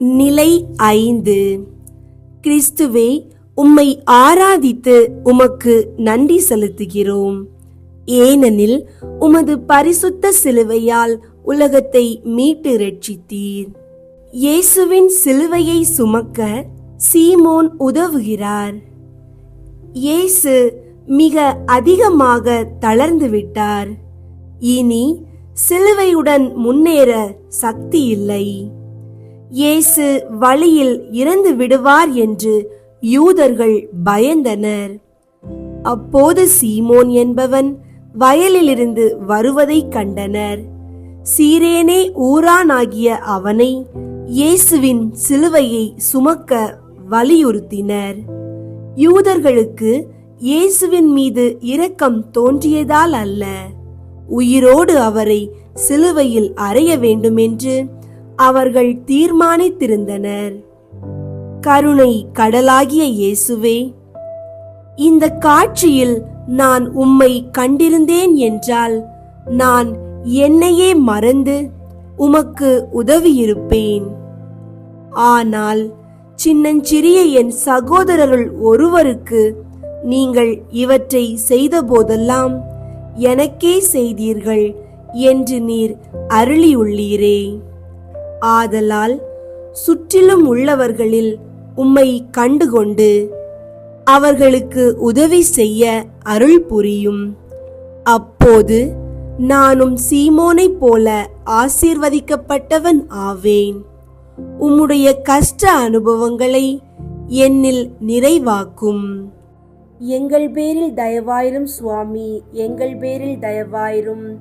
நிலை ஐந்து. கிறிஸ்துவே உம்மை ஆராதித்து உமக்கு நன்றி செலுத்துகிறோம். ஏனெனில் உமது பரிசுத்த சிலுவையால் உலகத்தை மீட்டு ரட்சித்தீர் இயேசுவின் சிலுவையை சுமக்க சீமோன் உதவுகிறார். இயேசு மிக அதிகமாக தளர்ந்து விட்டார். இனி சிலுவையுடன் முன்னேற சக்தி இல்லை. இயேசு வழியில் இறந்து விடுவார் என்று யூதர்கள் பயந்தனர். அப்போது சீமோன் என்பவன் வயலிலிருந்து வருவதைக் கண்டனர். சீரேனே ஊரானாகிய அவனை இயேசுவின் சிலுவையை சுமக்க வலியுறுத்தினர். யூதர்களுக்கு இயேசுவின் மீது இரக்கம் தோன்றியதால் அல்ல. உயிரோடு அவரை சிலுவையில் அறைய வேண்டுமென்று அவர்கள் தீர்மானித்திருந்தனர். கருணை கடலாகிய இயேசுவே இந்த காட்சியில் நான் உம்மை கண்டிருந்தேன் என்றால் நான் என்னையே மறந்து உமக்கு உதவியிருப்பேன். ஆனால் சின்னஞ்சிறிய என் சகோதரருள் ஒருவருக்கு நீங்கள் இவற்றை செய்தபோதெல்லாம் எனக்கே செய்தீர்கள் என்று நீர் அருளியுள்ளீரே. ஆதலால் சுற்றிலும் உள்ளவர்களில் உம்மை கண்டுகொண்டு அவர்களுக்கு உதவி செய்ய அருள் புரியும். அப்போது நானும் சீமோனைப் போல ஆசீர்வதிக்கப்பட்டவன் ஆவேன். உம்முடைய கஷ்ட அனுபவங்களை என்னில் நிறைவாக்கும். எங்கள் பேரில் தயவாயிரும் சுவாமி எங்கள் பேரில் தயவாயிரும்.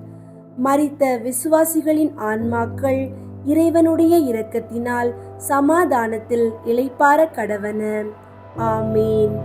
மறித்த விசுவாசிகளின் ஆன்மாக்கள் இறைவனுடைய இரக்கத்தினால் சமாதானத்தில் இளைப்பார கடவன. ஆமீன்.